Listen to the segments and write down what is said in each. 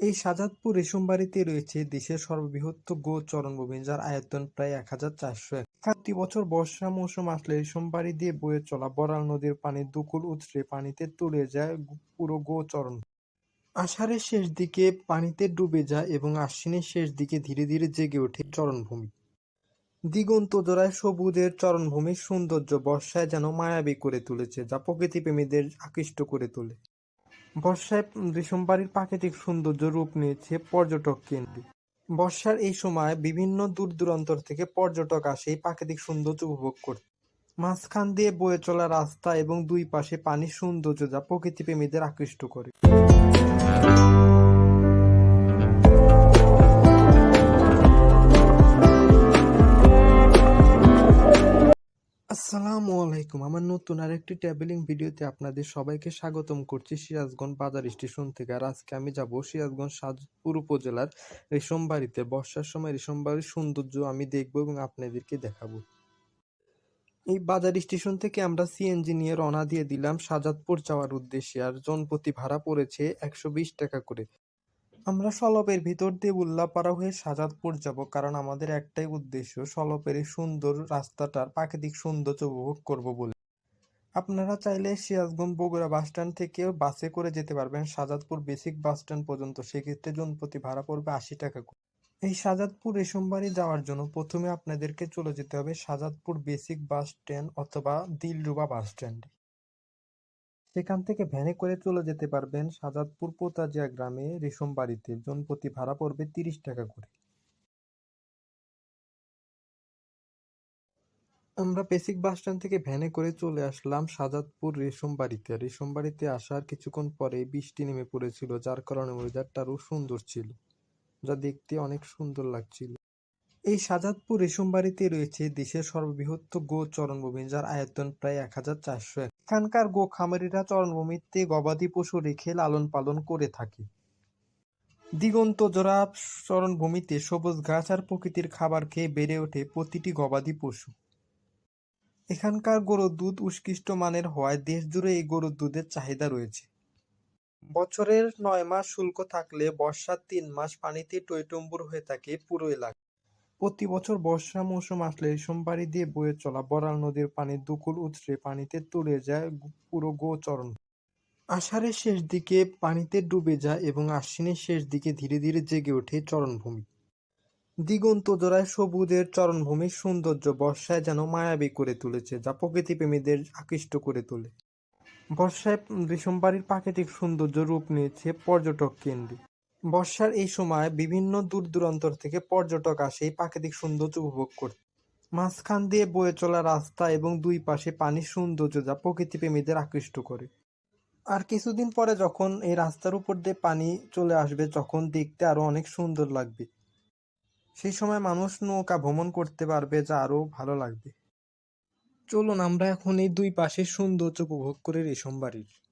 এই শাহজাদপুর রেশমবাড়িতে রয়েছে দেশের সর্ববৃহৎ গো চারণভূমি যার আয়তন প্রায় এক হাজার চারশো প্রতি বছর বর্ষা মৌসুম আসলে রেশমবাড়ি দিয়ে বয়ে চলা বড়াল নদীর পানি দুকুল উতরে পানিতে তুলে যায় পুরো গো চারণভূমি। আষাঢ়ের শেষ দিকে পানিতে ডুবে যায় এবং আশ্বিনের শেষ দিকে ধীরে ধীরে জেগে ওঠে চারণভূমি। দিগন্ত জোড়ায় সবুজের চারণভূমির সৌন্দর্য বর্ষায় যেন মায়াবী করে তুলেছে, যা প্রকৃতিপ্রেমীদের আকৃষ্ট করে তোলে। বর্ষায় রেশমবাড়ির প্রাকৃতিক সৌন্দর্য রূপ নিয়েছে পর্যটক কেন্দ্রে। বর্ষার এই সময় বিভিন্ন দূর দূরান্তর থেকে পর্যটক আসে এই প্রাকৃতিক সৌন্দর্য উপভোগ করতে। মাঝখান দিয়ে বয়ে চলা রাস্তা এবং দুই পাশে পানির সৌন্দর্য যা প্রকৃতিপ্রেমীদের আকৃষ্ট করে। আসসালামু আলাইকুম। আমার নতুন আরেকটি ট্রাভেলিং ভিডিওতে আপনাদের সবাইকে স্বাগতম করছি সিরাজগঞ্জ বাজার স্টেশন থেকে। আর আজকে আমি যাব সিরাজগঞ্জ সাজপুর উপজেলার রেশমবাড়িতে। বর্ষার সময় রেশমবাড়ির সৌন্দর্য আমি দেখব এবং আপনাদেরকে দেখাবো। এই বাজার স্টেশন থেকে আমরা সিএনজি নিয়ে রওনা দিয়ে দিলাম সাজাদপুর যাওয়ার উদ্দেশ্যে। আর জনপ্রতি ভাড়া পড়েছে একশো বিশ টাকা করে। আমরা সলপের ভিতর দিয়ে উল্লাপাড়া হয়ে সাজাদপুর যাব কারণ আমাদের একটাই উদ্দেশ্য সলপের এই সুন্দর রাস্তাটার প্রাকৃতিক সৌন্দর্য উপভোগ করব বলে। আপনারা চাইলে সিরাজগঞ্জ বগুড়া বাসস্ট্যান্ড থেকে বাসে করে যেতে পারবেন। সাজাদপুর বেসিক বাস স্ট্যান্ড পর্যন্ত সেক্ষেত্রে জনপ্রতি ভাড়া পড়বে আশি টাকা করে। এই সাজাদপুর রেশমবাড়ি যাওয়ার জন্য প্রথমে আপনাদেরকে চলে যেতে হবে সাজাদপুর বেসিক বাস স্ট্যান্ড অথবা দিলরুবা বাস স্ট্যান্ডে। সেখান থেকে ভ্যানে করে চলে যেতে পারবেন সাজাদপুর পোতাজিয়া গ্রামে রেশমবাড়িতে জনপ্রতি ভাড়া পড়বে তিরিশ টাকা করে। আমরা বেসিক বাস স্ট্যান্ড থেকে ভ্যানে করে চলে আসলাম সাজাদপুর রেশম বাড়িতে। আসার কিছুক্ষণ পরে বৃষ্টি নেমে পড়েছিল, যার কারণে ওয়েদারটা আরও সুন্দর ছিল। যা দেখতে অনেক সুন্দর লাগছিল। এই সাজাদপুর রেশমবাড়িতে রয়েছে দেশের সর্ববৃহৎ গো চরণভূমি, যার আয়তন প্রায় এক হাজার চারশো এখানকার গো খামারিরা চরণভূমিতে গবাদি পশু রেখে লালন পালন করে থাকে। দিগন্ত জোড়া চরণভূমিতে সবুজ ঘাস আর প্রকৃতির খাবার খেয়ে বেড়ে ওঠে প্রতিটি গবাদি পশু। এখানকার গরুর দুধ উৎকৃষ্ট মানের হওয়ায় দেশ জুড়ে এই গরুর দুধের চাহিদা রয়েছে। বছরের নয় মাস শুল্ক থাকলে বর্ষার তিন মাস পানিতে টইটুম্বুর হয়ে থাকে পুরো এলাকা। প্রতি বছর বর্ষা মৌসুম আসলে রেশমবাড়ি দিয়ে বয়ে চলা বড়াল নদীর পানি দুকুল উতরে পানিতে তলিয়ে যায় পুরো গোচরণ। আষাঢ়ের শেষ দিকে পানিতে ডুবে যায় এবং আশ্বিনের শেষ দিকে ধীরে ধীরে জেগে ওঠে চরণভূমি। দিগন্ত জোড়ায় সবুজের চরণভূমির সৌন্দর্য বর্ষায় যেন মায়াবী করে তুলেছে, যা প্রকৃতিপ্রেমীদের আকৃষ্ট করে তোলে। বর্ষায় রেশমবাড়ির প্রাকৃতিক সৌন্দর্য রূপ নিয়েছে পর্যটক কেন্দ্রে বর্ষার এই সময় বিভিন্ন দূর দূরান্তর থেকে পর্যটক আসে এই প্রাকৃতিক সৌন্দর্য উপভোগ করতে। মাঝখান দিয়ে বয়ে চলা রাস্তা এবং দুই পাশে পানির সৌন্দর্য যা প্রকৃতিপ্রেমীদের আকৃষ্ট করে। আর কিছুদিন পরে যখন এই রাস্তার উপর দিয়ে পানি চলে আসবে যখন দেখতে আরও অনেক সুন্দর লাগবে। সেই সময় মানুষ নৌকা ভ্রমণ করতে পারবে যা আরও ভালো লাগবে। চলুন, আমরা এখন এই দুই পাশের সৌন্দর্য উপভোগ করে রেশম বাড়ির।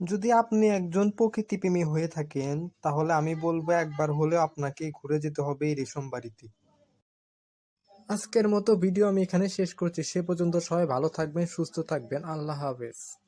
যদি আপনি একজন প্রকৃতিপ্রেমী হয়ে থাকেন, তাহলে আমি বলব একবার হলেও আপনাকে ঘুরে যেতে হবে এই রেশম বাড়িতে। আজকের মতো ভিডিও আমি এখানে শেষ করছি। সে পর্যন্ত সবাই ভালো থাকবেন, সুস্থ থাকবেন। আল্লাহ হাফেজ।